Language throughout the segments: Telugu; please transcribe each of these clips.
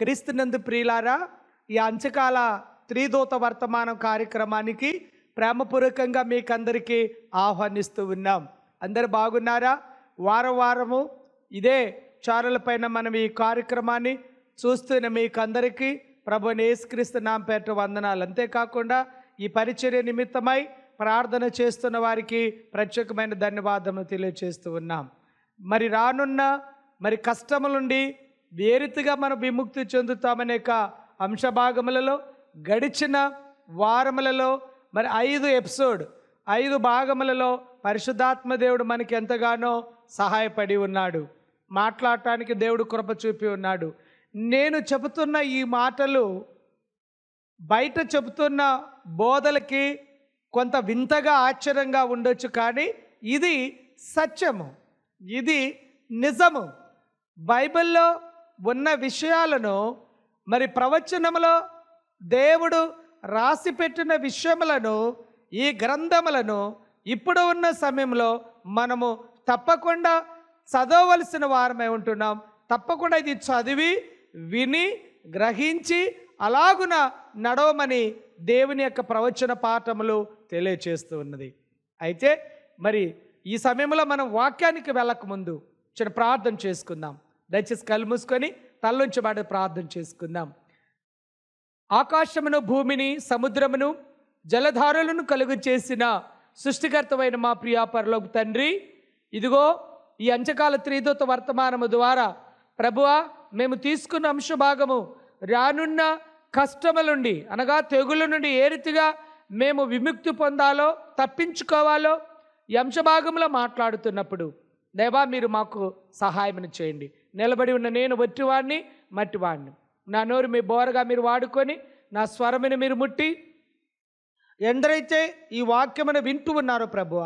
క్రీస్తునందు ప్రియులారా ఈ అంచకాల త్రిదూత వర్తమానం కార్యక్రమానికి ప్రేమపూర్వకంగా మీకందరికీ ఆహ్వానిస్తూ ఉన్నాం. అందరు బాగున్నారా? వారం వారము ఇదే ఛానల్ మనం ఈ కార్యక్రమాన్ని చూస్తున్న మీకందరికీ ప్రభు యేసుక్రీస్తు నామ పేట వందనాలు. అంతేకాకుండా ఈ పరిచర్య నిమిత్తమై ప్రార్థన చేస్తున్న వారికి ప్రత్యేకమైన ధన్యవాదములు తెలియజేస్తూ ఉన్నాం. మరి రానున్న మరి కష్టముల నుండి ఏ రీతిగా మనం విముక్తి చెందుతామనే యొక్క అంశభాగములలో గడిచిన వారములలో మరి ఐదు ఎపిసోడ్ ఐదు భాగములలో పరిశుద్ధాత్మ దేవుడు మనకి ఎంతగానో సహాయపడి ఉన్నాడు. మాట్లాడటానికి దేవుడు కృప చూపి ఉన్నాడు. నేను చెబుతున్న ఈ మాటలు బయట చెబుతున్న బోధలకి కొంత వింతగా ఆశ్చర్యంగా ఉండొచ్చు కానీ ఇది సత్యము. ఇది నిజము. బైబిల్లో ఉన్న విషయాలను మరి ప్రవచనములో దేవుడు రాసి పెట్టిన విషయములను ఈ గ్రంథములను ఇప్పుడు ఉన్న సమయంలో మనము తప్పకుండా చదవవలసిన వారమై ఉంటున్నాం. తప్పకుండా ఇది చదివి విని గ్రహించి అలాగున నడవమని దేవుని యొక్క ప్రవచన పాఠములు తెలియచేస్తూ ఉన్నది. అయితే మరి ఈ సమయంలో మనం వాక్యానికి వెళ్ళక ముందు చిన్న ప్రార్థన చేసుకుందాం. దయచేసి కళ్ళు మూసుకొని తల్లుంచబడి ప్రార్థన చేసుకుందాం. ఆకాశమును భూమిని సముద్రమును జలధారలను కలుగు చేసిన సృష్టికర్తమైన మా ప్రియాపరలోకి తండ్రి ఇదిగో ఈ అంచకాల త్రిదూత వర్తమానము ద్వారా ప్రభువా మేము తీసుకున్న అంశభాగము రానున్న కష్టముల నుండి అనగా తెగుల నుండి ఏ రీతిగా మేము విముక్తి పొందాలో తప్పించుకోవాలో ఈ అంశభాగంలో మాట్లాడుతున్నప్పుడు దేవా మీరు మాకు సహాయం చేయండి. నిలబడి ఉన్న నేను వట్టివాడిని మట్టివాడిని. నా నోరు మీ బోరగా మీరు వాడుకొని నా స్వరమును మీరు ముట్టి ఎందరైతే ఈ వాక్యమును వింటూ ఉన్నారో ప్రభువ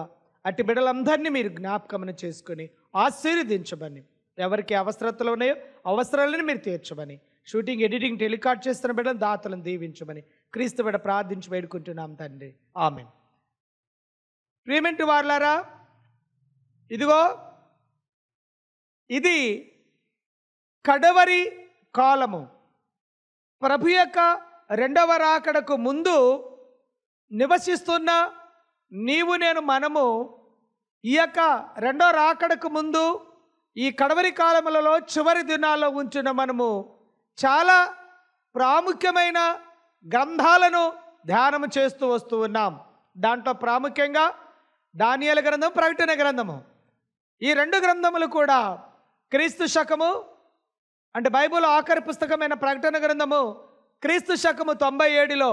అట్టి బిడ్డలందరినీ మీరు జ్ఞాపకమును చేసుకొని ఆశీర్వదించమని. ఎవరికి అవసరతలు ఉన్నాయో అవసరాలను మీరు తీర్చమని. షూటింగ్ ఎడిటింగ్ టెలికాస్ట్ చేస్తున్న బిడ్డను దాతలను దీవించమని. క్రీస్తు బిడ్డ ప్రార్థించి వేడుకుంటున్నాం తండ్రి. ఆమె ప్రియమెంటు వార్లారా ఇదిగో ఇది కడవరి కాలము. ప్రభు యొక్క రెండవ రాకడకు ముందు నివసిస్తున్న నీవు నేను మనము ఈ యొక్క రెండో రాకడకు ముందు ఈ కడవరి కాలములలో చివరి దినాల్లో ఉంచిన మనము చాలా ప్రాముఖ్యమైన గ్రంథాలను ధ్యానం చేస్తూ వస్తూ ఉన్నాం. దాంట్లో ప్రాముఖ్యంగా దానియల గ్రంథం ప్రకటన గ్రంథము. ఈ రెండు గ్రంథములు కూడా క్రీస్తు శకము అంటే బైబిల్ ఆఖరి పుస్తకమైన ప్రకటన గ్రంథము క్రీస్తు శకము తొంభై ఏడులో.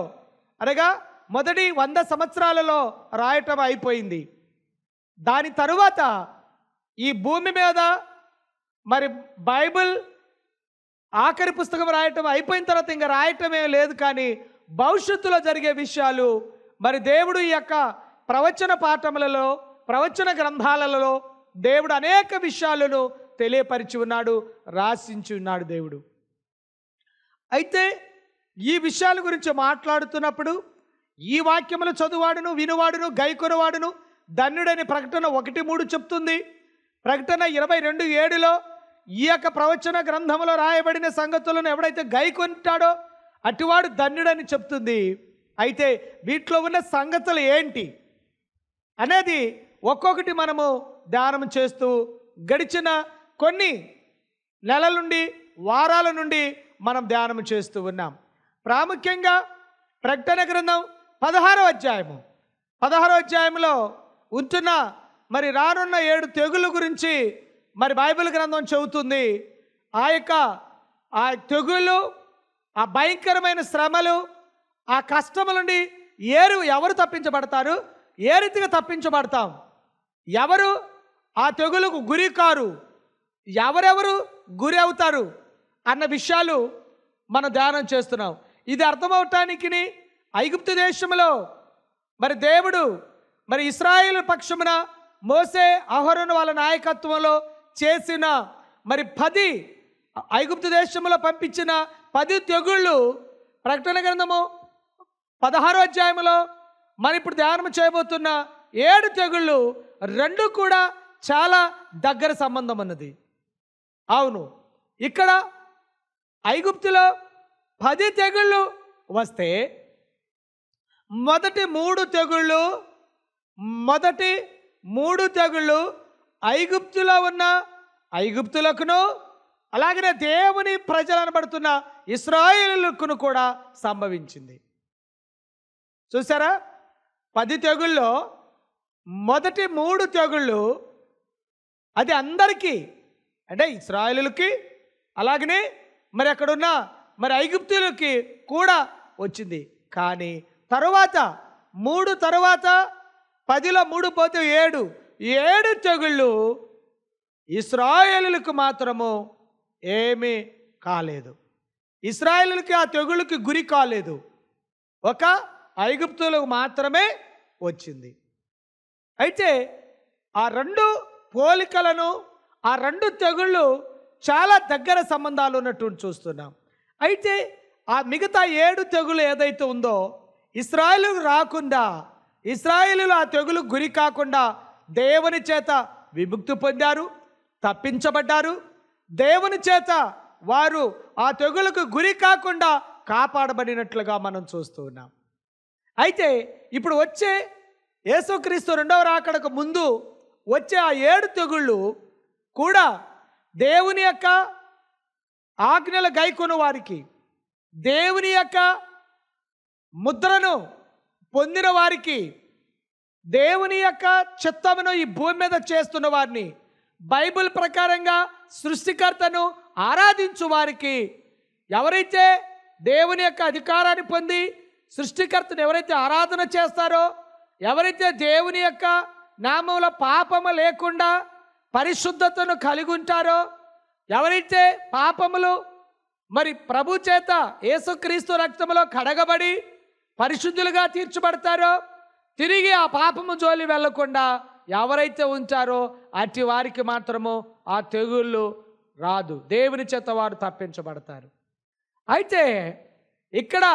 అనగా మొదటి వంద సంవత్సరాలలో రాయటం అయిపోయింది. దాని తరువాత ఈ భూమి మీద మరి బైబిల్ ఆఖరి పుస్తకం రాయటం అయిపోయిన తర్వాత ఇంకా రాయటమే లేదు కానీ భవిష్యత్తులో జరిగే విషయాలు మరి దేవుడు ఈ యొక్క ప్రవచన పాఠములలో ప్రవచన గ్రంథాలలో దేవుడు అనేక విషయాలను తెలియపరిచి ఉన్నాడు రాసించి ఉన్నాడు దేవుడు. అయితే ఈ విషయాల గురించి మాట్లాడుతున్నప్పుడు ఈ వాక్యములు చదువాడును వినువాడును గైకొనవాడును ధన్యుడని ప్రకటన ఒకటి మూడు చెప్తుంది. ప్రకటన ఇరవై రెండు ఏడులో ఈ యొక్క ప్రవచన గ్రంథంలో రాయబడిన సంగతులను ఎవడైతే గైకొంటాడో అటివాడు ధన్యుడని చెప్తుంది. అయితే వీటిలో ఉన్న సంగతులు ఏంటి అనేది ఒక్కొక్కటి మనము ధ్యానం చేస్తూ గడిచిన కొన్ని నెలల నుండి వారాల నుండి మనం ధ్యానం చేస్తూ ఉన్నాం. ప్రాముఖ్యంగా ప్రకటన గ్రంథం పదహారో అధ్యాయము. పదహారో అధ్యాయంలో ఉంటున్న మరి రానున్న ఏడు తెగుల గురించి మరి బైబిల్ గ్రంథం చెబుతుంది. ఆ యొక్క ఆ తెగులు ఆ భయంకరమైన శ్రమలు ఆ కష్టముల నుండి ఏరు ఎవరు తప్పించబడతారు? ఏ రీతిగా తప్పించబడతాం? ఎవరు ఆ తెగులకు గురి కారు ఎవరెవరు గురి అవుతారు అన్న విషయాలు మనం ధ్యానం చేస్తున్నాం. ఇది అర్థమవటానికి ఐగుప్తు దేశంలో మరి దేవుడు మరి ఇస్రాయేల్ పక్షమున మోసే అహరును వాళ్ళ నాయకత్వంలో చేసిన మరి పది ఐగుప్తు దేశంలో పంపించిన పది తెగుళ్ళు ప్రకటన గ్రంథము పదహారో అధ్యాయంలో మరి ఇప్పుడు ధ్యానం చేయబోతున్న ఏడు తెగుళ్ళు రెండు కూడా చాలా దగ్గర సంబంధం ఉన్నది. అవును. ఇక్కడ ఐగుప్తులో పది తెగుళ్ళు వస్తే మొదటి మూడు తెగుళ్ళు మొదటి మూడు తెగుళ్ళు ఐగుప్తులో ఉన్న ఐగుప్తులకును అలాగనే దేవుని ప్రజలను పడుతున్న ఇస్రాయేలుకును కూడా సంభవించింది. చూసారా పది తెగుల్లో మొదటి మూడు తెగుళ్ళు అది అందరికీ అంటే ఇస్రాయలులకి అలాగనే మరి అక్కడున్న మరి ఐగుప్తులకి కూడా వచ్చింది. కానీ తరువాత మూడు తరువాత పదిలో మూడు పోతే ఏడు. ఏడు తెగుళ్ళు ఇస్రాయేలులకు మాత్రము ఏమీ కాలేదు. ఇస్రాయేలులకి ఆ తెగుళ్ళకి గురి కాలేదు. ఒక ఐగుప్తులకు మాత్రమే వచ్చింది. అయితే ఆ రెండు పోలికలను ఆ రెండు తెగుళ్ళు చాలా దగ్గర సంబంధాలు ఉన్నట్టు చూస్తున్నాం. అయితే ఆ మిగతా ఏడు తెగులు ఏదైతే ఉందో ఇస్రాయలు రాకుండా ఇస్రాయేలులు ఆ తెగులు గురి కాకుండా దేవుని చేత విముక్తి పొందారు తప్పించబడ్డారు. దేవుని చేత వారు ఆ తెగులకు గురి కాకుండా కాపాడబడినట్లుగా మనం చూస్తూ ఉన్నాం. అయితే ఇప్పుడు వచ్చే యేసుక్రీస్తు రెండవ రాకడకు ముందు వచ్చే ఆ ఏడు తెగుళ్ళు కూడా దేవుని యొక్క ఆజ్ఞలు గైకొను వారికి దేవుని యొక్క ముద్రను పొందిన వారికి దేవుని యొక్క చిత్తమును ఈ భూమి మీద చేస్తున్న వారిని బైబిల్ ప్రకారంగా సృష్టికర్తను ఆరాధించు వారికి ఎవరైతే దేవుని యొక్క అధికారాన్ని పొంది సృష్టికర్తను ఎవరైతే ఆరాధన చేస్తారో ఎవరైతే దేవుని యొక్క నామంలో పాపము లేకుండా పరిశుద్ధతను కలిగి ఉంటారో ఎవరైతే పాపములు మరి ప్రభు చేత యేసుక్రీస్తు రక్తములో కడగబడి పరిశుద్ధులుగా తీర్చబడతారో? తిరిగి ఆ పాపము జోలి వెళ్ళకుండా ఎవరైతే ఉంచారో అట్టి వారికి మాత్రము ఆ తెగుళ్ళు రాదు. దేవుని చేత వారు తప్పించబడతారు. అయితే ఇక్కడ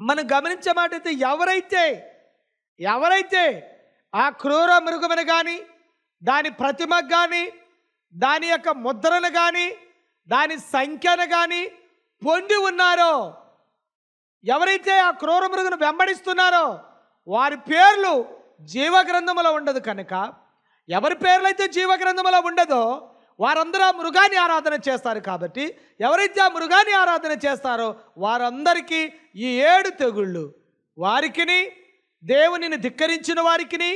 మనం గమనించే మాట అయితే ఎవరైతే ఎవరైతే ఆ క్రూర మృగమును కానీ దాని ప్రతిమ కానీ దాని యొక్క ముద్రను కానీ దాని సంఖ్యను కానీ పొంది ఉన్నారో ఎవరైతే ఆ క్రూర మృగును వెంబడిస్తున్నారో వారి పేర్లు జీవగ్రంథములో ఉండదు కనుక ఎవరి పేర్లైతే జీవగ్రంథములో ఉండదో వారందరూ ఆ మృగాన్ని ఆరాధన చేస్తారు కాబట్టి ఎవరైతే ఆ మృగాన్ని ఆరాధన చేస్తారో వారందరికీ ఈ ఏడు తెగుళ్ళు వారికిని దేవునిని ధిక్కరించిన వారికిని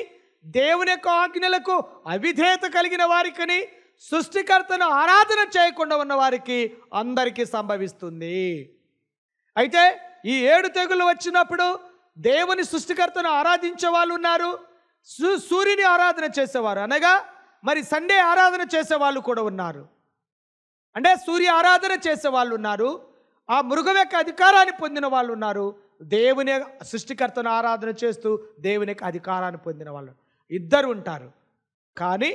దేవుని యొక్క ఆజ్ఞలకు అవిధేయత కలిగిన వారికని సృష్టికర్తను ఆరాధన చేయకుండా ఉన్న వారికి అందరికీ సంభవిస్తుంది. అయితే ఈ ఏడు తెగులు వచ్చినప్పుడు దేవుని సృష్టికర్తను ఆరాధించే వాళ్ళు ఉన్నారు సూ- సూర్యుని ఆరాధన చేసేవారు. అనగా మరి సండే ఆరాధన చేసే వాళ్ళు కూడా ఉన్నారు. అంటే సూర్య ఆరాధన చేసే వాళ్ళు ఉన్నారు ఆ మృగం యొక్క అధికారాన్ని పొందిన వాళ్ళు ఉన్నారు. దేవుని సృష్టికర్తను ఆరాధన చేస్తూ దేవుని యొక్క అధికారాన్ని పొందిన వాళ్ళు. ఇద్దరు ఉంటారు కానీ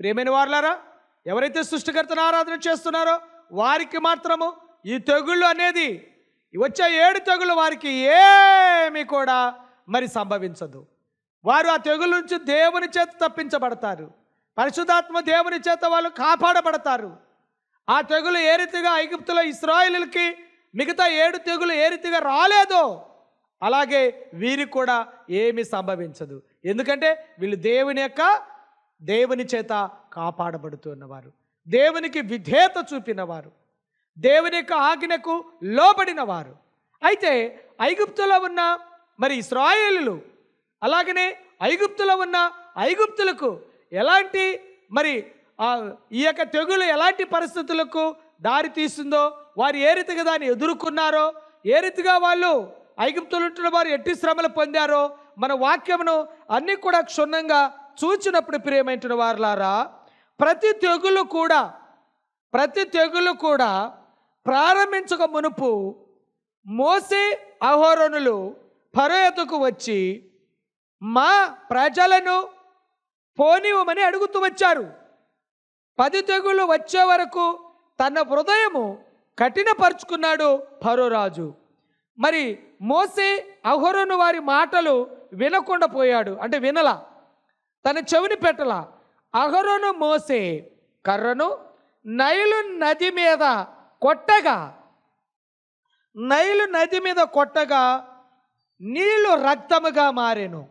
ప్రేమైన వారులారా ఎవరైతే సృష్టికర్తను ఆరాధన చేస్తున్నారో వారికి మాత్రము ఈ తెగుళ్ళు అనేది వచ్చే ఏడు తెగులు వారికి ఏమి కూడా మరి సంభవించదు. వారు ఆ తెగుల నుంచి దేవుని చేత తప్పించబడతారు. పరిశుధాత్మ దేవుని చేత వాళ్ళు కాపాడబడతారు. ఆ తెగులు ఏ రీతిగా ఐగుప్తులో ఇస్రాయిలకి మిగతా ఏడు తెగులు ఏ రీతిగా రాలేదో అలాగే వీరికి కూడా ఏమీ సంభవించదు. ఎందుకంటే వీళ్ళు దేవుని యొక్క దేవుని చేత కాపాడబడుతున్నవారు దేవునికి విధేయత చూపినవారు. దేవుని యొక్క ఆజ్ఞకు లోబడినవారు. అయితే ఐగుప్తులో ఉన్న మరి ఇస్రాయేలులు అలాగనే ఐగుప్తులో ఉన్న ఐగుప్తులకు ఎలాంటి మరి ఈ యొక్క తెగులు ఎలాంటి పరిస్థితులకు దారి తీస్తుందో వారు ఏ రీతిగా దాన్ని ఎదుర్కొన్నారో ఏ రీతిగా వాళ్ళు ఐగుప్తులు ఉంటున్న వారు ఎట్టి శ్రమలు పొందారో మన వాక్యమును అన్నీ కూడా క్షుణ్ణంగా చూచినప్పుడు ప్రియమైన వారులారా ప్రతి తెగులు కూడా ప్రతి తెగులు కూడా ప్రారంభించక మునుపు మోసే అహోరణులు పరోయతకు వచ్చి మా ప్రజలను పోనివ్వమని అడుగుతూ వచ్చారు. పది తెగులు వచ్చే వరకు తన హృదయము కఠినపరుచుకున్నాడు పరోరాజు మరి మోసే అహోరను వారి మాటలు వినకుండా పోయాడు. అంటే వినలా. తన చెవిని పెట్టలా. అహరోను మోసే కర్రను నైలు నది మీద కొట్టగా నైలు నది మీద కొట్టగా నీళ్ళు రక్తముగా మారేను.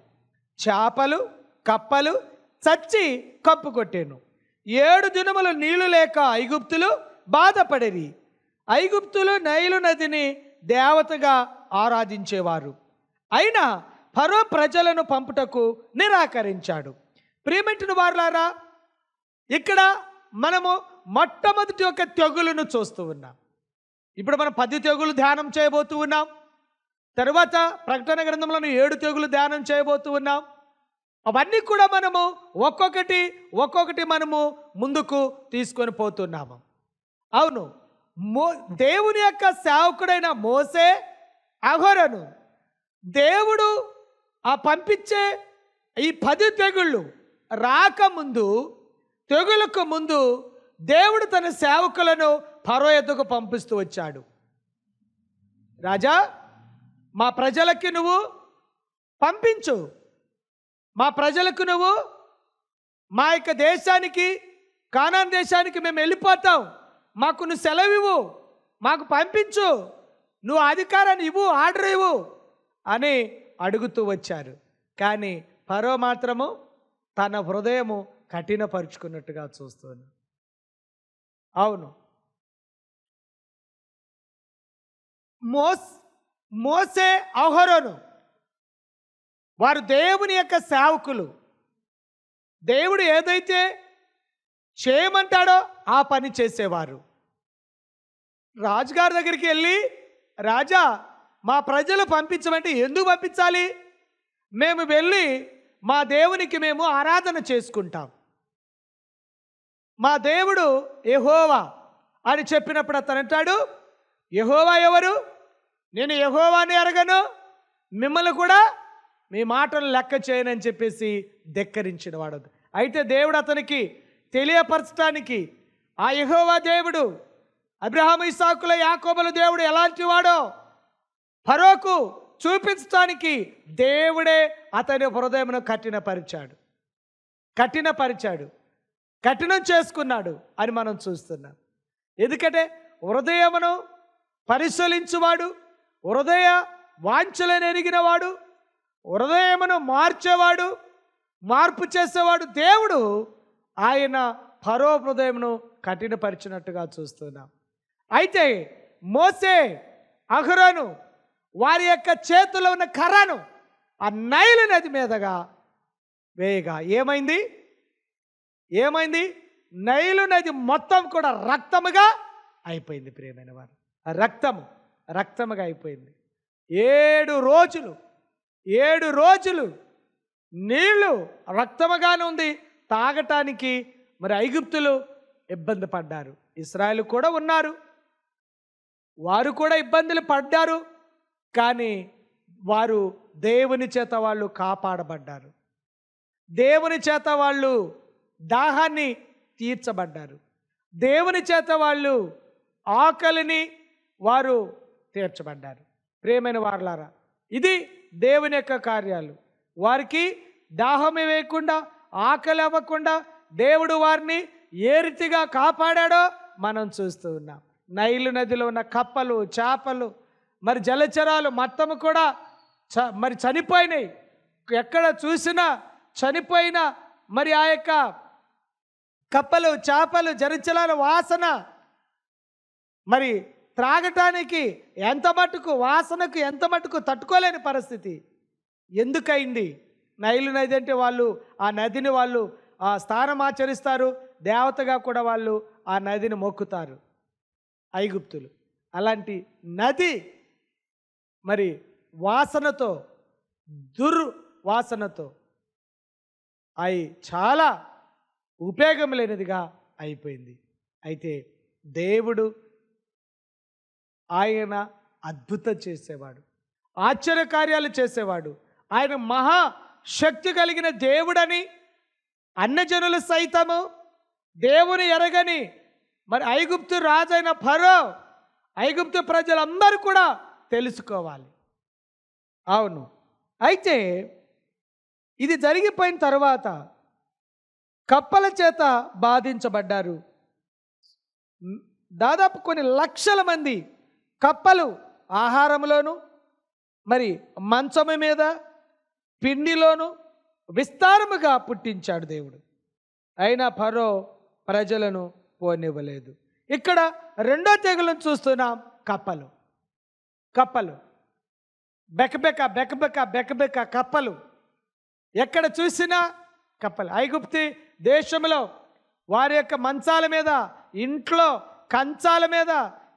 చేపలు కప్పలు చచ్చి కప్పు కొట్టాను. ఏడు దినములు నీళ్ళు లేక ఐగుప్తులు బాధపడేవి ఐగుప్తులు నైలు నదిని దేవతగా ఆరాధించేవారు. అయినా ఫరో ప్రజలను పంపుటకు నిరాకరించాడు. ప్రియమింటిన వారులారా ఇక్కడ మనము మొట్టమొదటి ఒక తెగులును చూస్తూ ఉన్నాం. ఇప్పుడు మనం పది తెగులు ధ్యానం చేయబోతూ ఉన్నాం. తర్వాత ప్రకటన గ్రంథంలో ఏడు తెగులు ధ్యానం చేయబోతూ ఉన్నాం. అవన్నీ కూడా మనము ఒక్కొక్కటి ఒక్కొక్కటి మనము ముందుకు తీసుకొని పోతున్నాము. అవును మో దేవుని యొక్క సేవకుడైన మోసే అఘోరను దేవుడు ఆ పంపించే ఈ పది తెగుళ్ళు రాకముందు తెగులకు ముందు దేవుడు తన సేవకులను ఫరో ఎద్దుకు పంపిస్తూ వచ్చాడు. రాజా మా ప్రజలకి నువ్వు పంపించు. మా ప్రజలకు నువ్వు మా యొక్క దేశానికి కానాన్ దేశానికి మేము వెళ్ళిపోతాం. మాకు నువ్వు సెలవు ఇవ్వు. మాకు పంపించు. నువ్వు అధికారాన్ని ఇవ్వు ఆర్డర్ ఇవ్వు అని అడుగుతూ వచ్చారు. కానీ పరో మాత్రము తన హృదయము కఠినపరుచుకున్నట్టుగా చూస్తుంది. అవును. మోస్ మోసే అహరోను. వారు దేవుని యొక్క సేవకులు. దేవుడు ఏదైతే చేయమంటాడో ఆ పని చేసేవారు. రాజుగారి దగ్గరికి వెళ్ళి రాజా మా ప్రజలు పంపించమంటే ఎందుకు పంపించాలి? మేము వెళ్ళి మా దేవునికి మేము ఆరాధన చేసుకుంటాం. మా దేవుడు యహోవా అని చెప్పినప్పుడు అతను అంటాడు యహోవా ఎవరు? నేను యహోవాని అరగను మిమ్మల్ని కూడా మీ మాటలు లెక్క చేయనని చెప్పేసి ధిక్కరించిన వాడు అయితే దేవుడు అతనికి తెలియపరచడానికి ఆ యహోవా దేవుడు అబ్రహాం ఇసాకుల యాకోబుల దేవుడు ఎలాంటి వాడో ఫరోకు చూపించడానికి దేవుడే అతని హృదయమును కఠినపరిచాడు. కఠినపరిచాడు. కఠినం చేసుకున్నాడు అని మనం చూస్తున్నాం. ఎందుకంటే హృదయమును పరిశీలించువాడు హృదయ వాంఛలను ఎరిగినవాడు హృదయమును మార్చేవాడు మార్పు చేసేవాడు దేవుడు ఆయన ఫరో హృదయమును కఠినపరిచినట్టుగా చూస్తున్నాం. అయితే మోసే అహరోను వారి యొక్క చేతిలో ఉన్న కర్రను ఆ నైలు నది మీదగా వేయగా. ఏమైంది? ఏమైంది? నైలు నది మొత్తం కూడా రక్తముగా అయిపోయింది ప్రియమైన వారు. ఆ రక్తము రక్తముగా అయిపోయింది. ఏడు రోజులు ఏడు రోజులు నీళ్ళు రక్తముగానే ఉంది. తాగటానికి మరి ఐగుప్తులు ఇబ్బంది పడ్డారు. ఇస్రాయల్ కూడా ఉన్నారు. వారు కూడా ఇబ్బందులు పడ్డారు. కానీ వారు దేవుని చేత వాళ్ళు కాపాడబడ్డారు. దేవుని చేత వాళ్ళు దాహాన్ని తీర్చబడ్డారు. దేవుని చేత వాళ్ళు ఆకలిని వారు తీర్చబడ్డారు. ప్రేమైన వారలారా ఇది దేవుని యొక్క కార్యాలు. వారికి దాహం వేయకుండా ఆకలి అవ్వకుండా దేవుడు వారిని ఏ రీతిగా కాపాడాడో మనం చూస్తూ ఉన్నాం. నైలు నదిలో ఉన్న కప్పలు చేపలు మరి జలచరాలు మొత్తము కూడా చ మరి చనిపోయినాయి. ఎక్కడ చూసినా చనిపోయిన మరి ఆ యొక్క కప్పలు చేపలు జలచరాల వాసన మరి త్రాగటానికి ఎంత మటుకు వాసనకు ఎంత మటుకు తట్టుకోలేని పరిస్థితి. ఎందుకయింది? నైలు నది అంటే వాళ్ళు ఆ నదిని వాళ్ళు ఆ స్థానం ఆచరిస్తారు. దేవతగా కూడా వాళ్ళు ఆ నదిని మొక్కుతారు. ఐగుప్తులు. అలాంటి నది మరి వాసనతో దుర్వాసనతో అయి చాలా ఉపయోగం లేనిదిగా అయిపోయింది. అయితే దేవుడు ఆయన అద్భుతం చేసేవాడు. ఆశ్చర్య కార్యాలు చేసేవాడు. ఆయన మహా శక్తి కలిగిన దేవుడని అన్నజనులు సైతము దేవుని ఎరగని మరి ఐగుప్తు రాజైన ఫరో ఐగుప్తు ప్రజలందరూ కూడా తెలుసుకోవాలి. అవును. అయితే ఇది జరిగిపోయిన తర్వాత కప్పల చేత బాధించబడ్డారు. దాదాపు కొన్ని లక్షల మంది కప్పలు ఆహారంలోను మరి మంచము మీద పిండిలోను విస్తారముగా పుట్టించాడు దేవుడు. అయినా ఫరో ప్రజలను పోనివ్వలేదు. ఇక్కడ రెండో తెగులను చూస్తున్నాం కప్పలు. కప్పలు. బెకబెక బెకబెక బెకబెక కప్పలు. ఎక్కడ చూసినా కప్పలు. ఐగుప్తి దేశంలో వారి యొక్క మంచాల మీద ఇంట్లో కంచాల మీద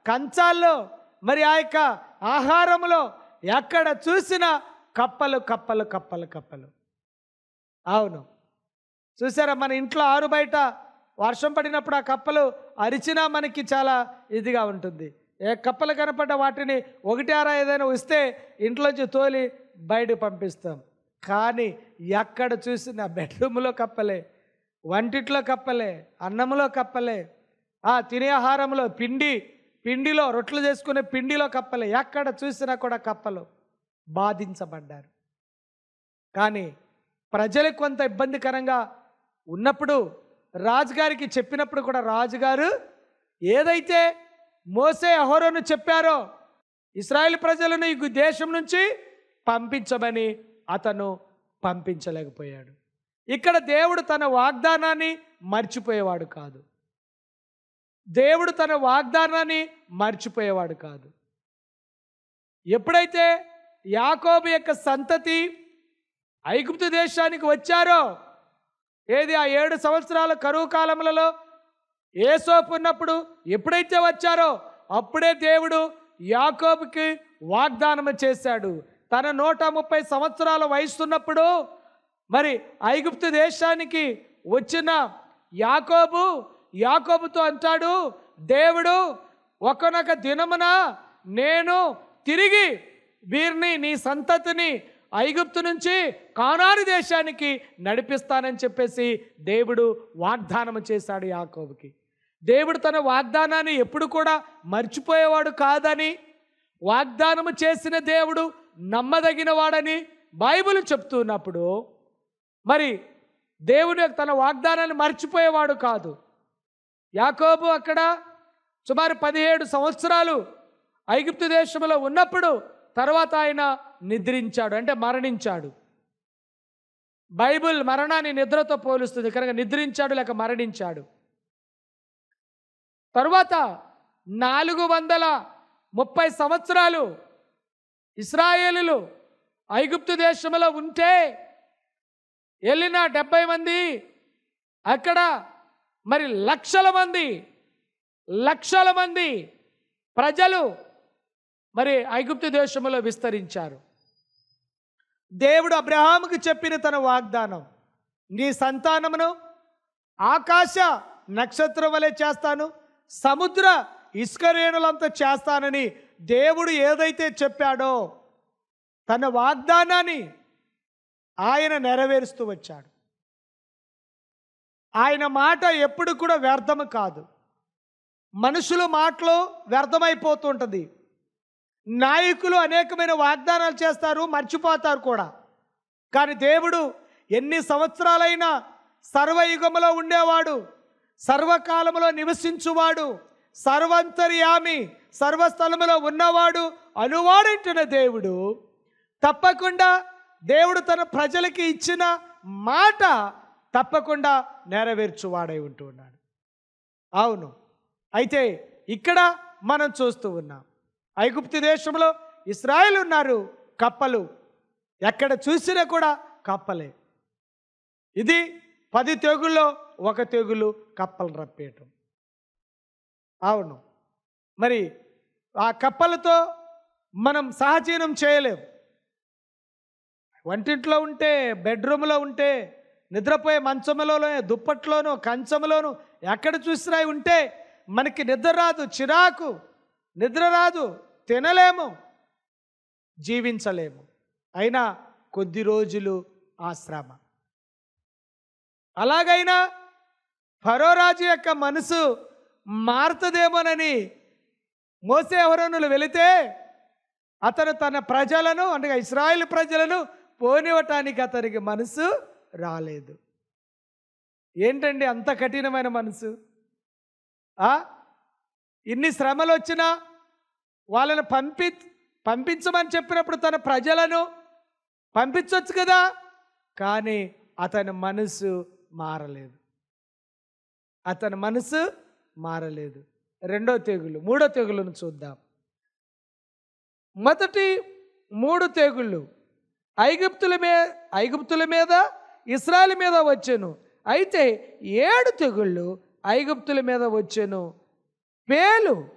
కంచాల్లో మరి ఆ యొక్క ఆహారంలో ఎక్కడ చూసినా కప్పలు కప్పలు కప్పలు కప్పలు. అవును. చూసారా మన ఇంట్లో ఆరు బయట వర్షం పడినప్పుడు ఆ కప్పలు అరిచినా మనకి చాలా ఇదిగా ఉంటుంది. ఏ కప్పలు కనపడ్డ వాటిని ఒకటి ఆరా ఏదైనా వస్తే ఇంట్లోంచి తోలి బయటకు పంపిస్తాం. కానీ ఎక్కడ చూసినా బెడ్రూమ్లో కప్పలే వంటిట్లో కప్పలే అన్నంలో కప్పలే ఆ తినే ఆహారంలో పిండి పిండిలో రొట్టెలు చేసుకునే పిండిలో కప్పలే ఎక్కడ చూసినా కూడా కప్పలు బాధించబడ్డారు. కానీ ప్రజలకు కొంత ఇబ్బందికరంగా ఉన్నప్పుడు రాజుగారికి చెప్పినప్పుడు కూడా రాజుగారు ఏదైతే మోసే అహోరోను చెప్పారో ఇస్రాయేల్ ప్రజలను ఈ దేశం నుంచి పంపించమని అతను పంపించలేకపోయాడు. ఇక్కడ దేవుడు తన వాగ్దానాన్ని మర్చిపోయేవాడు కాదు. దేవుడు తన వాగ్దానాన్ని మర్చిపోయేవాడు కాదు. ఎప్పుడైతే యాకోబు యొక్క సంతతి ఐగుప్తు దేశానికి వచ్చారో ఏది ఆ ఏడు సంవత్సరాల కరువు కాలములలో ఏసోపు ఉన్నప్పుడు ఎప్పుడైతే వచ్చారో అప్పుడే దేవుడు యాకోబుకి వాగ్దానం చేశాడు. తన నూట ముప్పై సంవత్సరాల వయసున్నప్పుడు మరి ఐగుప్తు దేశానికి వచ్చిన యాకోబు యాకోబుతో అంటాడు దేవుడు ఒకనొక దినమున నేను తిరిగి వీరిని నీ సంతతిని ఐగుప్తు నుంచి కానారు దేశానికి నడిపిస్తానని చెప్పేసి దేవుడు వాగ్దానం చేశాడు యాకోబుకి. దేవుడు తన వాగ్దానాన్ని ఎప్పుడు కూడా మర్చిపోయేవాడు కాదని వాగ్దానము చేసిన దేవుడు నమ్మదగిన వాడని బైబిల్ చెప్తున్నప్పుడు మరి దేవుడు తన వాగ్దానాన్ని మర్చిపోయేవాడు కాదు. యాకోబు అక్కడ సుమారు పదిహేడు సంవత్సరాలు ఐగుప్తు దేశంలో ఉన్నప్పుడు తర్వాత ఆయన నిద్రించాడు అంటే మరణించాడు. బైబిల్ మరణాన్ని నిద్రతో పోలుస్తుంది కనుక నిద్రించాడు లేక మరణించాడు. తరువాత నాలుగు వందల ముప్పై సంవత్సరాలు ఇస్రాయేలులు ఐగుప్తు దేశంలో ఉంటే వెళ్ళిన డెబ్బై మంది అక్కడ మరి లక్షల మంది లక్షల మంది ప్రజలు మరి ఐగుప్తు దేశంలో విస్తరించారు. దేవుడు అబ్రహాముకు చెప్పిన తన వాగ్దానం నీ సంతానమును ఆకాశ నక్షత్రం వలె చేస్తాను సముద్ర ఇసుక రేణులంతా చేస్తానని దేవుడు ఏదైతే చెప్పాడో తన వాగ్దానాన్ని ఆయన నెరవేరుస్తూ వచ్చాడు. ఆయన మాట ఎప్పుడు కూడా వ్యర్థం కాదు. మనుషుల మాటలో వ్యర్థమైపోతుంటుంది. నాయకులు అనేకమైన వాగ్దానాలు చేస్తారు మర్చిపోతారు కూడా. కానీ దేవుడు ఎన్ని సంవత్సరాలైనా సర్వయుగంలో ఉండేవాడు. సర్వకాలములో నివసించువాడు సర్వంతర్యామి సర్వస్థలములో ఉన్నవాడు అనువాడంటున్న దేవుడు. తప్పకుండా దేవుడు తన ప్రజలకి ఇచ్చిన మాట తప్పకుండా నెరవేర్చువాడై ఉంటూ ఉన్నాడు అవును. అయితే ఇక్కడ మనం చూస్తూ ఉన్నాం. ఐగుప్తి దేశంలో ఇస్రాయల్ ఉన్నారు కప్పలు. ఎక్కడ చూసినా కూడా కప్పలే. ఇది పది తెగుల్లో ఒక తెగులు కప్పలు రప్పేయటం. అవును. మరి ఆ కప్పలతో మనం సహజీవనం చేయలేము వంటింట్లో ఉంటే బెడ్రూమ్లో ఉంటే నిద్రపోయే మంచంలోనే దుప్పట్లోనూ కంచంలోనూ ఎక్కడ చూసినా ఉంటే మనకి నిద్ర రాదు చిరాకు. నిద్ర రాదు తినలేము జీవించలేము. అయినా కొద్ది రోజులు ఆ శ్రమ అలాగైనా ఫరోరాజు యొక్క మనసు మారుతుందేమోనని మోసే ఎవరనులు వెళితే అతను తన ప్రజలను అంటే ఇస్రాయిల్ ప్రజలను పోనివ్వటానికి అతనికి మనసు రాలేదు. ఏంటండి అంత కఠినమైన మనసు? ఇన్ని శ్రమలు వచ్చినా వాళ్ళని పంపి పంపించమని చెప్పినప్పుడు తన ప్రజలను పంపించవచ్చు కదా? కానీ అతని మనసు మారలేదు. అతని మనసు మారలేదు. రెండో తెగులు మూడో తెగులును చూద్దాం. మొదటి మూడు తెగుళ్ళు. ఐగుప్తుల మీద ఐగుప్తుల మీద ఇస్రాయల్ మీద వచ్చాను. అయితే ఏడు తెగుళ్ళు ఐగుప్తుల మీద వచ్చాను. పేలు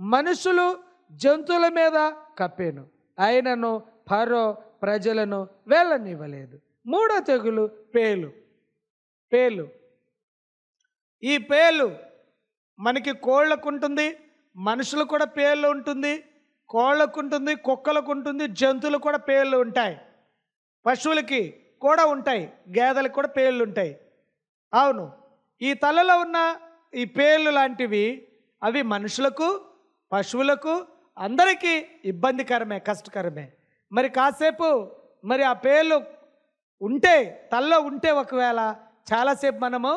మనుషులు జంతువుల మీద కప్పాను. అయినను ఫరో ప్రజలను వెళ్ళనివ్వలేదు. మూడో తెగులు పేలు. పేలు. ఈ పేలు మనకి కోళ్ళకు ఉంటుంది మనుషులు కూడా పేర్లు ఉంటుంది కోళ్ళకు ఉంటుంది కుక్కలకు ఉంటుంది జంతువులు కూడా పేర్లు ఉంటాయి. పశువులకి కూడా ఉంటాయి గేదెలకు కూడా పేర్లు ఉంటాయి. అవును ఈ తలలో ఉన్న ఈ పేర్లు లాంటివి అవి మనుషులకు పశువులకు అందరికీ ఇబ్బందికరమే కష్టకరమే. మరి కాసేపు మరి ఆ పేర్లు ఉంటే తలలో ఉంటే ఒకవేళ చాలాసేపు మనము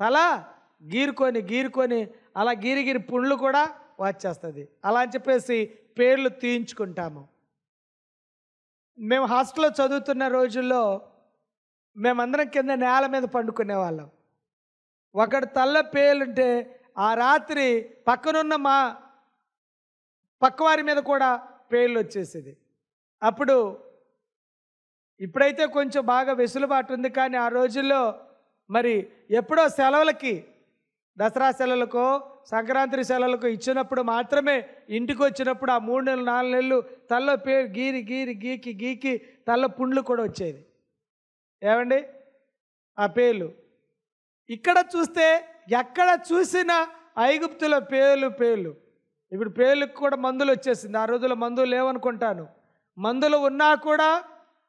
తల గీరుకొని గీరుకొని అలా గీరిగిరి పుండ్లు కూడా వచ్చేస్తుంది అలా అని చెప్పేసి పేర్లు తీయించుకుంటాము. మేము హాస్టల్లో చదువుతున్న రోజుల్లో మేమందరం కింద నేల మీద పండుకునే వాళ్ళం ఒకడు తల్ల పేలుంటే ఆ రాత్రి పక్కనున్న మా పక్కవారి మీద కూడా పేర్లు వచ్చేసేది. అప్పుడు ఇప్పుడైతే కొంచెం బాగా వెసులుబాటు ఉంది కానీ ఆ రోజుల్లో మరి ఎప్పుడో సెలవులకి దసరా సెలవులకు సంక్రాంతి సెలవులకు ఇచ్చినప్పుడు మాత్రమే ఇంటికి వచ్చినప్పుడు ఆ మూడు నెలలు నాలుగు నెలలు తల్లో పే గీరి గీరి గీకి గీకి తల్ల పుండ్లు కూడా వచ్చేది. ఏమండి? ఆ పేర్లు. ఇక్కడ చూస్తే ఎక్కడ చూసినా ఐగుప్తుల పేర్లు పేర్లు. ఇప్పుడు పేర్లకు కూడా మందులు వచ్చేసింది. ఆ రోజుల్లో మందులు లేవనుకుంటాను. మందులు ఉన్నా కూడా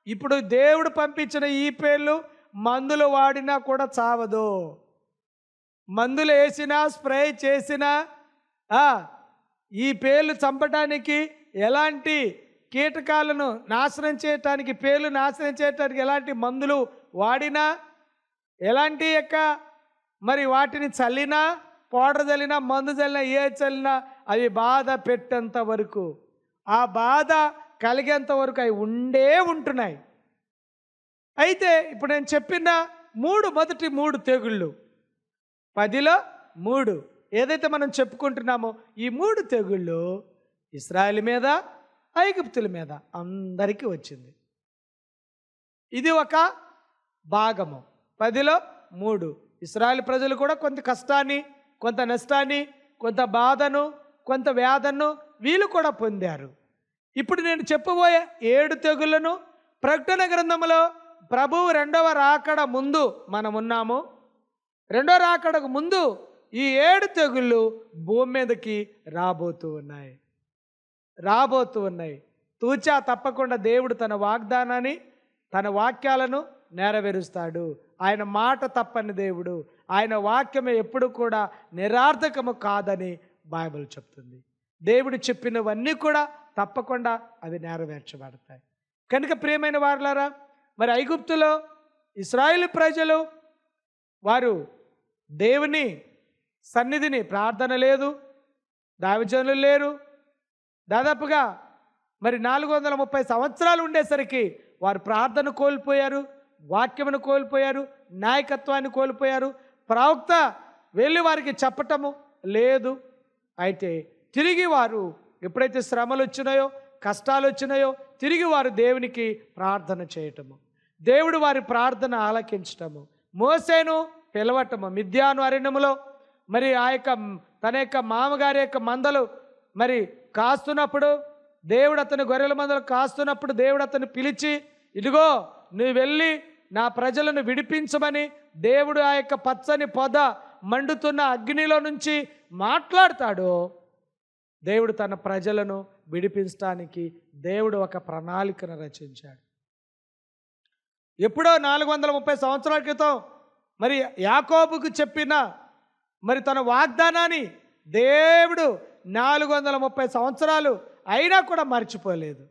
ఇప్పుడు దేవుడు పంపించిన ఈ పేర్లు మందులు వాడినా కూడా చావదు. మందులు వేసినా స్ప్రే చేసినా ఈ పేర్లు చంపడానికి ఎలాంటి కీటకాలను నాశనం చేయటానికి పేర్లు నాశనం చేయటానికి ఎలాంటి మందులు వాడినా ఎలాంటి యొక్క మరి వాటిని చల్లినా పౌడర్ చల్లినా మందు చల్లినా ఏ చల్లినా అవి బాధ పెట్టేంత వరకు. ఆ బాధ కలిగేంత వరకు అవి ఉండే ఉంటున్నాయి. అయితే ఇప్పుడు నేను చెప్పిన మూడు మొదటి మూడు తెగుళ్ళు. పదిలో మూడు. ఏదైతే మనం చెప్పుకుంటున్నామో ఈ మూడు తెగుళ్ళు ఇస్రాయల్ మీద ఐగుప్తుల మీద అందరికీ వచ్చింది. ఇది ఒక భాగము. పదిలో మూడు. ఇస్రాయల్ ప్రజలు కూడా కొంత కష్టాన్ని కొంత నష్టాన్ని కొంత బాధను కొంత వ్యాధను వీళ్ళు కూడా పొందారు. ఇప్పుడు నేను చెప్పబోయే ఏడు తెగులను ప్రకటన గ్రంథంలో ప్రభువు రెండవ రాకడ ముందు మనం ఉన్నాము రెండో రాకడకు ముందు ఈ ఏడు తెగుళ్ళు భూమి మీదకి రాబోతూ ఉన్నాయి. రాబోతూ ఉన్నాయి. తూచా తప్పకుండా దేవుడు తన వాగ్దానాన్ని తన వాక్యాలను నెరవేరుస్తాడు. ఆయన మాట తప్పని దేవుడు. ఆయన వాక్యమే ఎప్పుడు కూడా నిరార్థకము కాదని బైబిల్ చెప్తుంది. దేవుడు చెప్పినవన్నీ కూడా తప్పకుండా అవి నెరవేర్చబడతాయి. కనుక ప్రియమైన వారులారా మరి ఐగుప్తులో ఇస్రాయేల్ ప్రజలు వారు దేవుని సన్నిధిని ప్రార్థన లేదు దావిజనులు లేరు. దాదాపుగా మరి నాలుగు వందల ముప్పై సంవత్సరాలు ఉండేసరికి వారు ప్రార్థన కోల్పోయారు వాక్యమును కోల్పోయారు నాయకత్వాన్ని కోల్పోయారు. ప్రవక్త వెళ్ళి వారికి చెప్పటము లేదు. అయితే తిరిగి వారు ఎప్పుడైతే శ్రమలు వచ్చినాయో కష్టాలు వచ్చినాయో తిరిగి వారు దేవునికి ప్రార్థన చేయటము. దేవుడు వారి ప్రార్థన ఆలకించటము. మోసేను పిలవటము. మిథ్యాను అరణ్యములో మరి ఆ యొక్క తన యొక్క మామగారి యొక్క మందలు మరి కాస్తున్నప్పుడు దేవుడు అతని గొర్రెల మందలు కాస్తున్నప్పుడు దేవుడు అతను పిలిచి ఇదిగో నువ్వు వెళ్ళి నా ప్రజలను విడిపించమని దేవుడు ఆ యొక్క పచ్చని పొద మండుతున్న అగ్నిలో నుంచి మాట్లాడతాడు. దేవుడు తన ప్రజలను విడిపించడానికి దేవుడు ఒక ప్రణాళికను రచించాడు. ఎప్పుడో నాలుగు వందల ముప్పై సంవత్సరాల క్రితం మరి యాకోబుకు చెప్పిన మరి తన వాగ్దానాన్ని దేవుడు నాలుగు వందల ముప్పై సంవత్సరాలు అయినా కూడా మర్చిపోలేదు.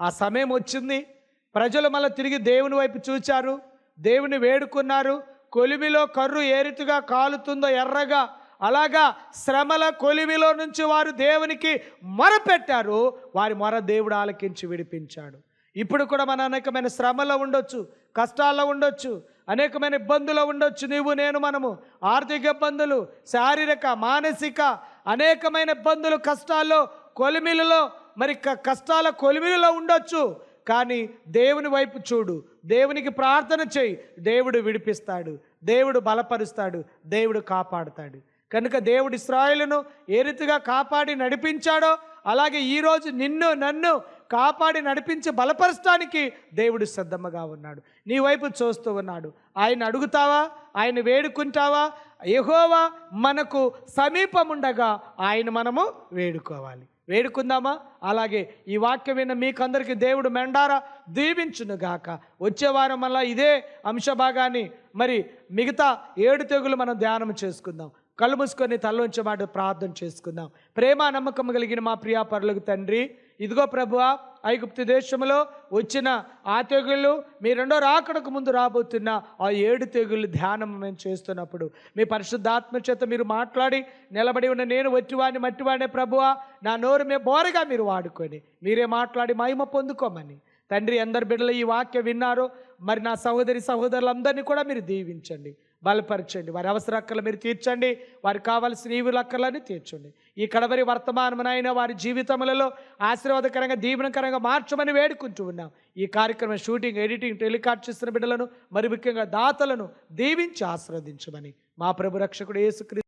ఆ సమయం వచ్చింది. ప్రజలు మళ్ళీ తిరిగి దేవుని వైపు చూచారు. దేవుని వేడుకున్నారు. కొలిమిలో కర్రు ఏ రీతిగా కాలుతుందో ఎర్రగా అలాగా శ్రమల కొలిమిలో నుంచి వారు దేవునికి మొరపెట్టారు. వారి మొర దేవుడు ఆలకించి విడిపించాడు. ఇప్పుడు కూడా మన అనేకమైన శ్రమలో ఉండొచ్చు కష్టాల్లో ఉండొచ్చు అనేకమైన ఇబ్బందులు ఉండొచ్చు. నీవు నేను మనము ఆర్థిక ఇబ్బందులు శారీరక మానసిక అనేకమైన ఇబ్బందులు కష్టాల్లో కొలిమిలలో మరి క- కష్టాల కొలిమిలలో ఉండొచ్చు. కానీ దేవుని వైపు చూడు దేవునికి ప్రార్థన చేయి. దేవుడు విడిపిస్తాడు దేవుడు బలపరుస్తాడు దేవుడు కాపాడుతాడు. కనుక దేవుడు ఇస్రాయేలును ఏ రీతిగా కాపాడి నడిపించాడో అలాగే ఈరోజు నిన్ను నన్ను కాపాడి నడిపించి బలపరచడానికి దేవుడు సిద్ధముగా ఉన్నాడు. నీ వైపు చూస్తూ ఉన్నాడు. ఆయన అడుగుతావా? ఆయన వేడుకుంటావా? యహోవా మనకు సమీపముండగా ఆయన మనము వేడుకోవాలి. వేడుకుందామా? అలాగే ఈ వాక్యం విన్న మీకందరికీ దేవుడు మెండారా దీవించునుగాక. వచ్చే వారం మళ్ళా ఇదే అంశభాగాన్ని మరి మిగతా ఏడు తెగులు మనం ధ్యానం చేసుకుందాం. కళ్ళు మూసుకొని తల్లోంచి మాట ప్రార్థన చేసుకుందాం. ప్రేమ నమ్మకం కలిగిన మా ప్రియా పరులకు తండ్రి ఇదిగో ప్రభువా ఐగుప్తు దేశంలో వచ్చిన ఆ తెగుళ్ళు మీ రెండో రాకడకు ముందు రాబోతున్న ఆ ఏడు తెగుళ్ళు ధ్యానం మేము చేస్తున్నప్పుడు. మీ పరిశుద్ధాత్మ చేత మీరు మాట్లాడి నిలబడి ఉన్న నేను వచ్చివాడిని మట్టివాడే ప్రభువా నా నోరు మే బోరగా మీరు వాడుకొని మీరే మాట్లాడి మహిమ పొందుకోమని. తండ్రి అందరి బిడ్డలు ఈ వాక్యం విన్నారు. మరి నా సహోదరి సహోదరులందరినీ కూడా మీరు దీవించండి. బలపరచండి. వారి అవసరక్కలు మీరు తీర్చండి. వారికి కావాల్సిన ఈవుల అక్కర్లని తీర్చండి. ఈ కడవరి వర్తమానమునైన వారి జీవితములలో ఆశీర్వాదకరంగా దీవెనకరంగా మార్చమని వేడుకుంటూ ఉన్నాం. ఈ కార్యక్రమం షూటింగ్ ఎడిటింగ్ టెలికాస్ట్ చేసిన బిడ్డలను మరి ముఖ్యంగా దాతలను దీవించి ఆశీర్వదించమని మా ప్రభు రక్షకుడు యేసుక్రీస్తు